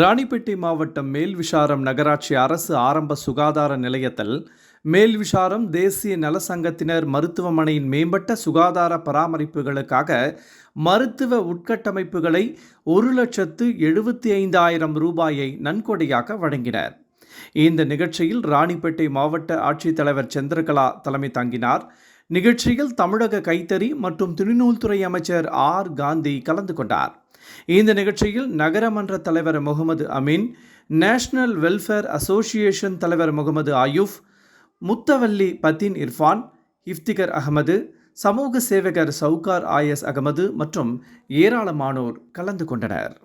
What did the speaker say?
ராணிப்பேட்டை மாவட்டம் மேல்விசாரம் நகராட்சி அரசு ஆரம்ப சுகாதார நிலையத்தில் மேல்விசாரம் தேசிய நல சங்கத்தினர் மருத்துவமனையின் மேம்பட்ட சுகாதார பராமரிப்புகளுக்காக மருத்துவ உட்கட்டமைப்புகளை ஒரு லட்சத்து எழுபத்தி ஐந்தாயிரம் ரூபாயை நன்கொடையாக வழங்கினர். இந்த நிகழ்ச்சியில் ராணிப்பேட்டை மாவட்ட ஆட்சித்தலைவர் சந்திரகலா தலைமை தாங்கினார். நிகழ்ச்சியில் தமிழக கைத்தறி மற்றும் துணிநூல்துறை அமைச்சர் ஆர். காந்தி கலந்து கொண்டார். இந்த நிகழ்ச்சியில் நகரமன்ற தலைவர் Mohammed Ameen national welfare association தலைவர் முகமது ஆயூப் முத்தவல்லி பத்தின் இர்ஃபான் இஃப்திகர் அகமது சமூக சேவகர் சவுகார் ஆயஸ் அகமது மற்றும் ஏராளமானோர் கலந்து கொண்டனர்.